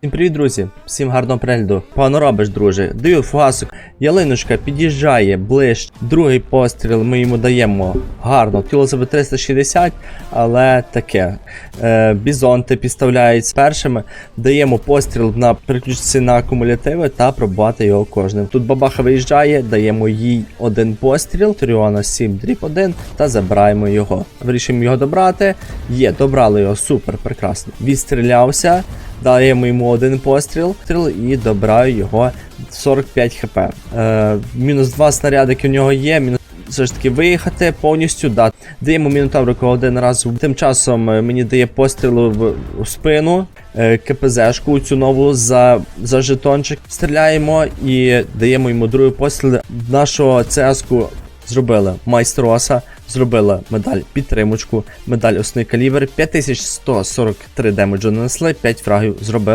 Всім привіт, друзі! Всім гарного перегляду. Погано робиш, друже. Даю фугасик. Ялиночка під'їжджає ближче. Другий постріл ми йому даємо гарно. Хотілося б 360, але таке. Е, бізонти підставляють з першими. Даємо постріл на переключитися на акумулятиви та пробувати його кожним. Тут бабаха виїжджає, даємо їй один постріл. Тріона 7 дріб 1 та забираємо його. Вирішимо його добрати. Є, добрали його, супер, прекрасно. Відстрілявся. Даємо йому один постріл стріл і добираю його 45 хп. Е, мінус 2 снарядики в нього є. Мінус все ж таки виїхати повністю. Да. Даємо мінотаврику один раз. Тим часом е, мені дає постріл в, в спину. е, КПЗшку цю нову за, за жетончик. Стріляємо і даємо йому другий постріл. Нашого ЦС-ку зробили майстроса, зробили медаль підтримочку, медаль основний калібр, 5143 демеджу нанесли, 5 фрагів зробили.